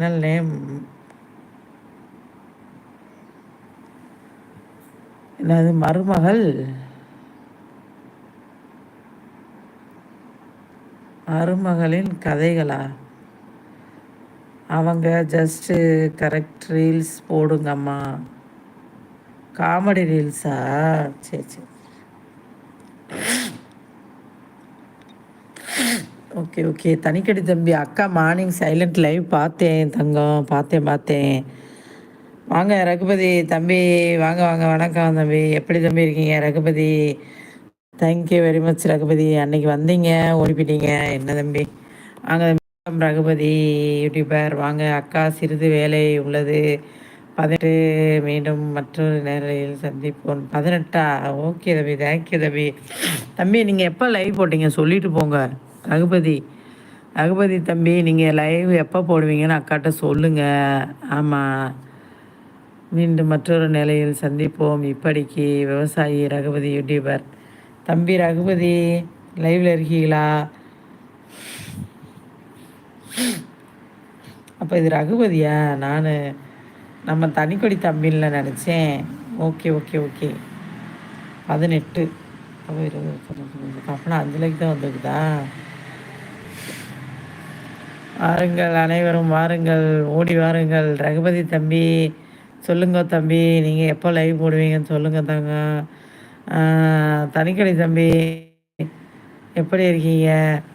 நல்ல நேம் என்னது மருமகள். மருமகளின் கதைகளா? அவங்க ஜஸ்ட்டு கரெக்ட் ரீல்ஸ் போடுங்கம்மா. காமெடி ரீல்ஸா சரி சரி ஓகே ஓகே தனிக்கடி தம்பி அக்கா மார்னிங் சைலண்ட் லைவ் பார்த்தேன் தங்கம். பார்த்தேன் பார்த்தேன். வாங்க ரகுபதி. தம்பி வாங்க வாங்க. வணக்கம் தம்பி. எப்படி தம்பி இருக்கீங்க Raghupathi? Thank you very much Raghupathi. அன்னைக்கு வந்தீங்க ஓடிப்பிட்டீங்க. என்ன தம்பி? வாங்க ரகுபதி யூடியூபர் வாங்க அக்கா சிறிது வேலை உள்ளது. பதினெட்டு மீண்டும் மற்றொரு நேரில் சந்திப்போம். பதினெட்டா? ஓகே தம்பி. தேங்க்யூ தம்பி. தம்பி நீங்கள் எப்போ லைவ் போட்டீங்க? சொல்லிட்டு போங்க. ரகுபதி ரகுபதி தம்பி நீங்கள் லைவ் எப்போ போடுவீங்கன்னு அக்காட்ட சொல்லுங்கள் ஆமாம் மீண்டும் மற்றொரு நிலையில் சந்திப்போம். இப்படிக்கு விவசாயி ரகுபதி யூடியூபர். தம்பி ரகுபதி லைவில் இருக்கீங்களா? அப்போ இது ரகுபதியா? நான் நம்ம தனிக்கொடி தம்பியில் நினச்சேன். Okay okay okay. பதினெட்டு. அப்போ இருபது அப்போனா அஞ்சு லட்சம் தான் வந்துருக்குதா? வாருங்கள் அனைவரும் வாருங்கள் ஓடி வாருங்கள். ரகுபதி தம்பி சொல்லுங்க தம்பி நீங்கள் எப்போ லைவ் போடுவீங்கன்னு சொல்லுங்க தாங்க. தனிக்கடை தம்பி எப்படி இருக்கீங்க?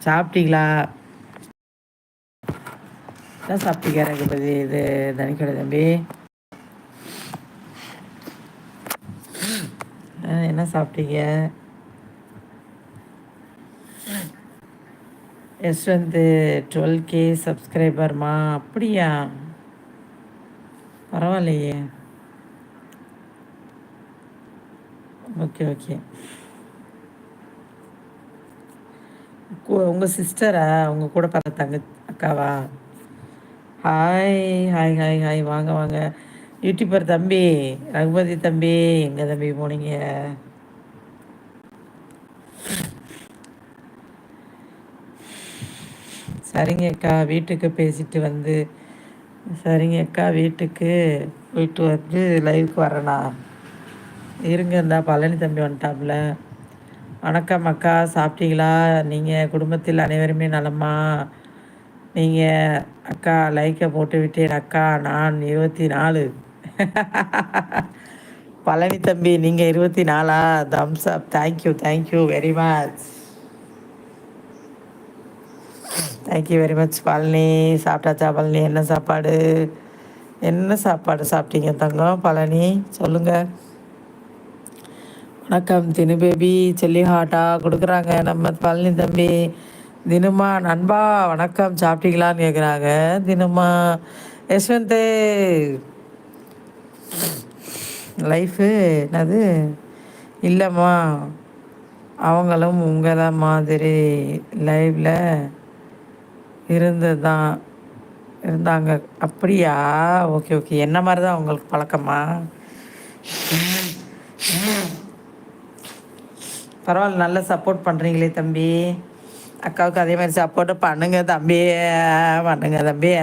சாப்பிட்டீங்களா? என்ன சாப்பிட்டீங்க ரகுபதி? இது தனிக்கடை தம்பி. என்ன சாப்பிட்டீங்க? யஷ்வந்த் டுவெல் கே சப்ஸ்கிரைபர்மா அப்படியா பரவாயில்லையே ஓகே ஓகே உங்கள் சிஸ்டரா உங்கள் கூட பார்த்த தங்க அக்காவா? ஹாய் ஹாய் ஹாய் ஹாய் வாங்க வாங்க. யூடியூபர் தம்பி ரகுபதி தம்பி எங்கே தம்பி போனீங்க? சரிங்க அக்கா வீட்டுக்கு பேசிட்டு வந்து சரிங்க அக்கா வீட்டுக்கு போயிட்டு வந்து லைவுக்கு வரேண்ணா இருங்க இருந்தா பழனி தம்பி வந்துட்டாப்புல. வணக்கம் அக்கா சாப்பிட்டீங்களா? நீங்கள் குடும்பத்தில் அனைவருமே நலமா? நீங்கள் அக்கா லைக்கை போட்டு விட்டேன் அக்கா நான் இருபத்தி நாலு. பழனி தம்பி நீங்கள் இருபத்தி நாலா? Thumbs up thank you thank you very much thank you very much Palani சாப்பிட்டாச்சா பழனி என்ன சாப்பாடு? என்ன சாப்பாடு சாப்பிட்டீங்க தங்கம் பழனி? சொல்லுங்கள் வணக்கம் தினு பேபி சொல்லி ஹாட்டாக கொடுக்குறாங்க நம்ம பழனி தம்பி. தினமா நண்பா வணக்கம். சாப்பிட்டீங்களான்னு கேட்குறாங்க தினமா யஷ்வந்த் லைஃபு என்னது? இல்லைம்மா. அவங்களும் உங்களை மாதிரி. லைவில் இருந்ததுதான் இருந்தாங்க. அப்படியா? Okay okay. என்ன மாதிரி தான் உங்களுக்கு பழக்கமா? பரவாயில்ல நல்லா சப்போர்ட் பண்ணுறீங்களே தம்பி. அக்காவுக்கு அதே மாதிரி சப்போர்ட்டு பண்ணுங்க தம்பி. பண்ணுங்க தம்பி.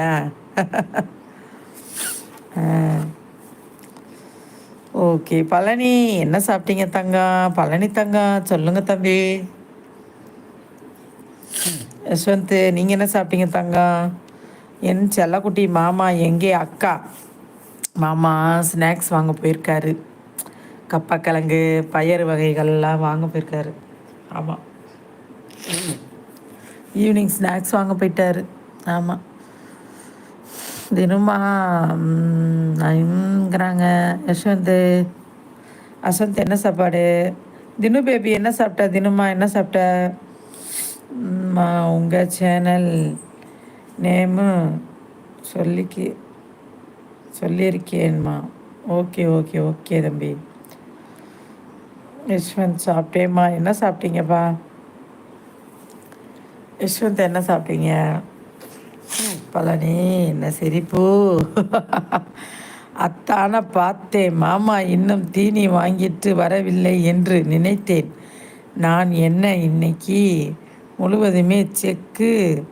ஓகே பழனி. என்ன சாப்பிட்டீங்க தங்கா பழனி தங்கா சொல்லுங்க தம்பி. யஷ்வந்த் நீங்கள் என்ன சாப்பிட்டீங்க தங்கம் என் செல்லக்குட்டி மாமா எங்கே? அக்கா. மாமா ஸ்நாக்ஸ் வாங்க போயிருக்காரு. கப்பக்கிழங்கு பயறு வகைகள்லாம் வாங்க போயிருக்காரு. ஆமாம் ஈவினிங் ஸ்நாக்ஸ் வாங்க போயிட்டாரு. ஆமாம் தினமா நங்கிறாங்க யஷ்வந்த் யஷ்வந்த் என்ன சாப்பாடு? தினு பேபி என்ன சாப்பிட்ட? தினமா என்ன சாப்பிட்ட? உங்கள் சேனல் நேமு சொல்லிக்கு சொல்லியிருக்கேன்மா ஓகே ஓகே ஓகே தம்பி. யஷ்வந்த் சாப்பிட்டேம்மா என்ன சாப்பிட்டீங்கப்பா? யஷ்வந்த் என்ன சாப்பிட்டீங்க? பழனி என்ன சிரிப்பு? அத்தான பார்த்தேன் மாமா. இன்னும் தீனி வாங்கிட்டு வரவில்லை என்று நினைத்தேன். நான் என்ன இன்னைக்கு முழுவதுமே செக்கு.